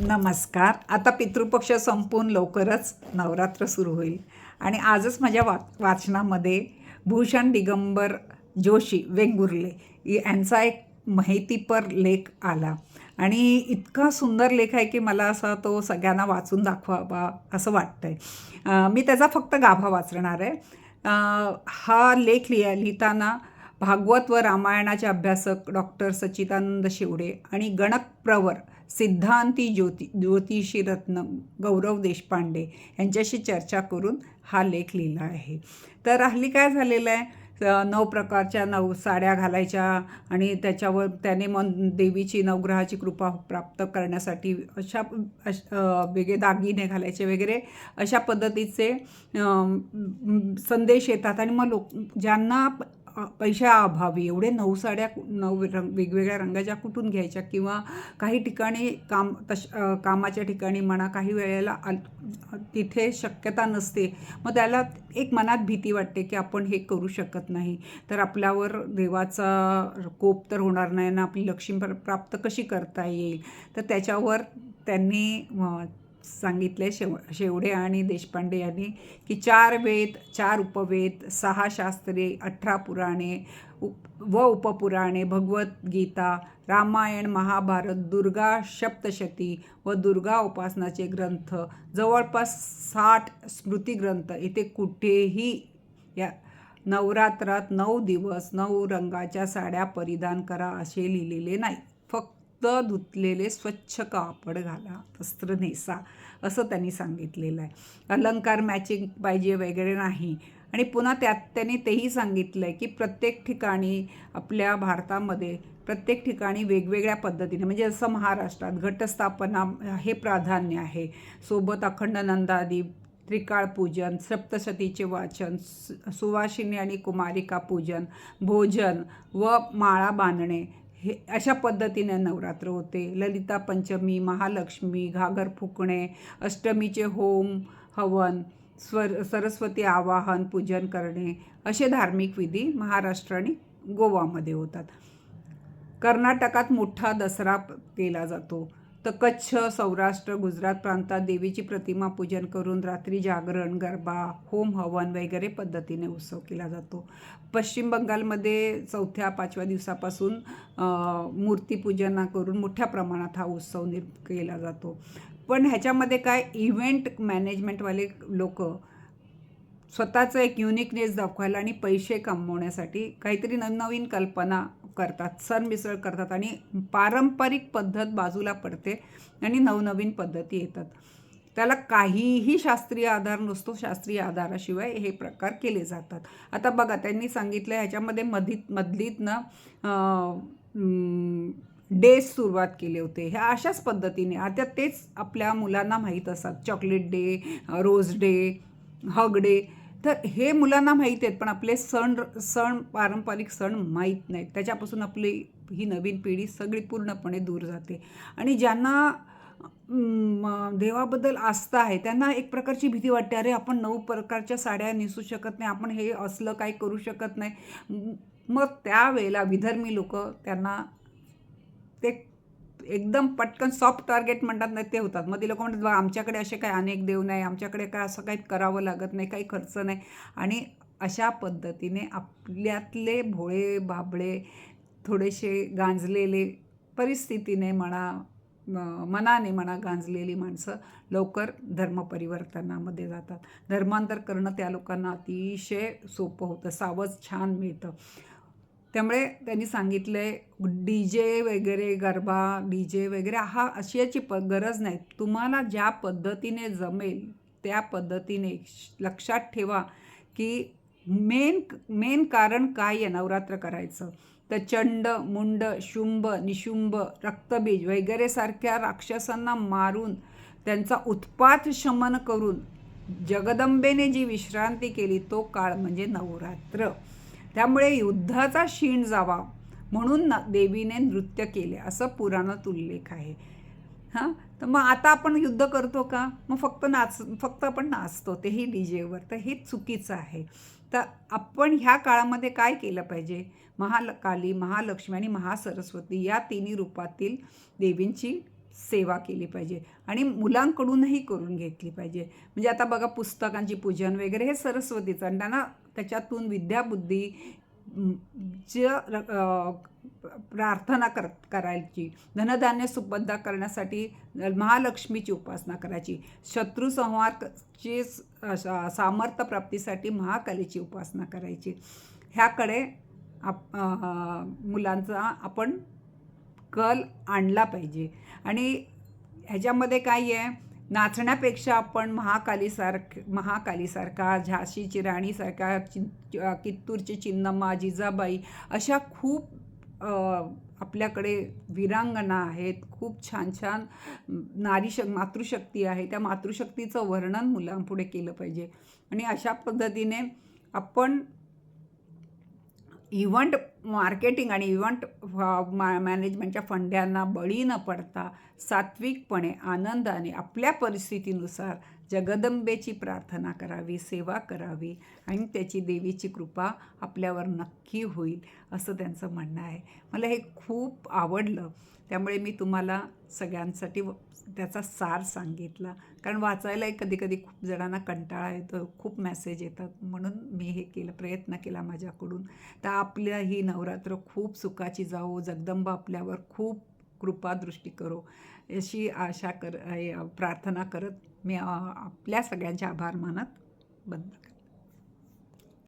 नमस्कार. आता पितृपक्ष संपून लवकरच नवरात्र सुरू होईल. आणि आजच माझ्या वा वाचनामध्ये भूषण दिगंबर जोशी वेंगुर्ले यांचा एक माहितीपर लेख आला. आणि इतका सुंदर लेख आहे की मला असा तो सगळ्यांना वाचून दाखवावा असं वाटतं आहे मी त्याचा फक्त गाभा वाचणार आहे. हा लेख लिहा लिहिताना भागवत व रामायणाचे अभ्यासक डॉक्टर सच्चिदानंद शिवडे आणि गणकप्रवर सिद्धांती ज्योती ज्योतिषी रत्न गौरव देशपांडे यांच्याशी चर्चा करून हा लेख लिहिला आहे. तर हल्ली काय झालेलं आहे? नऊ प्रकारच्या नऊ साड्या घालायच्या आणि त्याच्यावर त्याने मन देवीची नवग्रहाची कृपा प्राप्त करण्यासाठी अशा अश वेगळे दागिने घालायचे वगैरे. अशा पद्धतीचे संदेश येतात आणि मग लोक ज्यांना पैशाअभावी एवढे नऊ साड्या नऊ रंग वेगवेगळ्या रंगाच्या कुठून घ्यायच्या किंवा काही ठिकाणी काम तश कामाच्या ठिकाणी म्हणा काही वेळेला आल तिथे शक्यता नसते. मग त्याला एक मनात भीती वाटते की आपण हे करू शकत नाही. तर आपल्यावर देवाचा कोप तर होणार नाही ना आपली लक्ष्मी प्राप्त कशी करता येईल? तर त्याच्यावर त्यांनी सांगितले शेव शेवडे आणि देशपांडे यांनी की चार वेद चार उपवेद सहा शास्त्रे अठरा पुराणे उप व उपपुराणे भगवद्गीता रामायण महाभारत दुर्गा सप्तशती व दुर्गा उपासनाचे ग्रंथ जवळपास साठ स्मृतिग्रंथ. इथे कुठेही या नवरात्रात नऊ दिवस नऊ रंगाच्या साड्या परिधान करा असे लिहिलेले नाही. फक्त धुतलेले स्वच्छ कापड घाला वस्त्र नेसा असं त्यांनी सांगितलेलं आहे. अलंकार मॅचिंग पाहिजे वगैरे नाही. आणि पुन्हा त्यात त्यांनी तेही सांगितलं आहे की प्रत्येक ठिकाणी आपल्या भारतामध्ये प्रत्येक ठिकाणी वेगवेगळ्या पद्धतीने म्हणजे जसं महाराष्ट्रात घटस्थापना हे प्राधान्य आहे. सोबत अखंड नंदादीप त्रिकाळ पूजन सप्तशतीचे वाचन सु- सुवासिनी आणि कुमारिका पूजन भोजन व माळा बांधणे हे अशा पद्धतीने नवरात्र होते. ललिता पंचमी महालक्ष्मी घागर फुकणे अष्टमीचे होम हवन स्वर सरस्वती आवाहन पूजन करणे असे धार्मिक विधी महाराष्ट्र आणि गोवामध्ये होतात. कर्नाटकात मोठा दसरा केला जातो. तर कच्छ सौराष्ट्र गुजरात प्रांतात देवीची प्रतिमा पूजन करून रात्री जागरण गरबा होम हवन वगैरे पद्धतीने उत्सव केला जातो. पश्चिम बंगालमध्ये चौथ्या पाचव्या दिवसापासून मूर्तीपूजना करून मोठ्या प्रमाणात हा उत्सव निर केला जातो. पण ह्याच्यामध्ये काय इव्हेंट मॅनेजमेंटवाले लोक स्वतःचं एक युनिकनेस दाखवायला आणि पैसे कमवण्यासाठी काहीतरी नवनवीन कल्पना करतात सण मिसळ करतात आणि पारंपरिक पद्धत बाजूला पडते आणि नवनवीन पद्धती येतात. त्याला काहीही शास्त्रीय आधार नसतो शास्त्रीय आधाराशिवाय हे प्रकार केले जातात. आता बघा त्यांनी सांगितलं ह्याच्यामध्ये मधीत मधलीतनं डेज सुरुवात केले होते. ह्या अशाच पद्धतीने आता तेच आपल्या मुलांना माहीत असतात. Chocolate day rose day hug day तर हे मुलांना माहीत आहेत पण आपले सण सण पारंपरिक सण माहीत नाहीत. त्याच्यापासून आपली ही नवीन पिढी सगळी पूर्णपणे दूर जाते. आणि ज्यांना देवाबद्दल आस्था आहे त्यांना एक प्रकारची भीती वाटते अरे आपण नऊ प्रकारच्या साड्या नेसू शकत नाही आपण हे असलं काही करू शकत नाही. मग त्यावेळेला विधर्मी लोक त्यांना ते एकदम पटकन सॉफ्ट टार्गेट म्हणतात नाही ते होतात. मग ती लोक म्हणतात बा आमच्याकडे असे काही अनेक देव नाही आमच्याकडे काय असं काही करावं लागत नाही काही खर्च नाही. आणि अशा पद्धतीने आपल्यातले भोळे बाबळे थोडेसे गांजलेले परिस्थितीने म्हणा मनाने म्हणा गांजलेली माणसं लवकर धर्मपरिवर्तनामध्ये जातात. धर्मांतर करणं त्या लोकांना अतिशय सोपं होतं सावज छान मिळतं. त्यामुळे त्यांनी सांगितलं आहे डी जे वगैरे गरबा डी जे वगैरे हा अशी याची प गरज नाही. तुम्हाला ज्या पद्धतीने जमेल त्या पद्धतीने लक्षात ठेवा की मेन मेन कारण काय आहे नवरात्र करायचं? तर चंड मुंड शुंभ निशुंभ रक्तबीज वगैरे सारख्या राक्षसांना मारून त्यांचा उत्पात शमन करून जगदंबेने जी विश्रांती केली तो काळ म्हणजे नवरात्र. त्यामुळे युद्धाचा क्षीण जावा म्हणून न देवीने नृत्य केले. असं पुराणात उल्लेख आहे. हां? तर मग आता आपण युद्ध करतो का? मग फक्त नाच फक्त आपण नाचतो. तेही डी जेवर तर हे चुकीचं आहे. तर आपण ह्या काळामध्ये काय केलं पाहिजे? महाकाली महालक्ष्मी आणि महासरस्वती या तिन्ही रूपातील देवींची सेवा केली पाहिजे. आणि मुलांकडूनही करून घेतली पाहिजे. म्हणजे आता बघा पुस्तकांची पूजन वगैरे हे सरस्वतीचं. आणि त्यांना त्याच्यातून विद्याबुद्धी ज प्रार्थना कर करायची. धनधान्य सुबद्ध करण्यासाठी महालक्ष्मीची उपासना करायची. शत्रुसंहारची स- सामर्थ्य प्राप्तीसाठी महाकालीची उपासना करायची. ह्याकडे आप मुलांचा आपण कल आणला पाहिजे. आणि ह्याच्यामध्ये काय आहे? नाचण्यापेक्षा आपण महाकालीसारख महाकालीसारखा झाशीची राणीसारखा चिं कित्तूरची चिन्नम्मा जिजाबाई अशा खूप आपल्याकडे विरांगणा आहेत. खूप छान छान नारी श मातृशक्ती आहे. त्या मातृशक्तीचं वर्णन मुलांपुढे केलं पाहिजे. आणि अशा पद्धतीने आपण इव्हंट मार्केटिंग आणि इव्हंट मा मॅनेजमेंटच्या फंड्यांना बळी न पडता सात्विकपणे आनंदाने आपल्या परिस्थितीनुसार जगदंबेची प्रार्थना करावी सेवा करावी आणि त्याची देवीची कृपा आपल्यावर नक्की होईल असं त्यांचं म्हणणं आहे. मला हे खूप आवडलं. त्यामुळे मी तुम्हाला सगळ्यांसाठी व- त्याचा सार सांगितला. कारण वाचायलाही कधी कधी खूप जणांना कंटाळा येतो खूप मेसेज येतात. म्हणून मी हे केलं प्रयत्न केला माझ्याकडून. तर आपल्या ही नवरात्र खूप सुखाची जाऊ जगदंबा आपल्यावर खूप कृपादृष्टी करो. अशी आशा कर प्रार्थना करत मी आपल्या सगळ्यांचे आभार मानत बंद करते.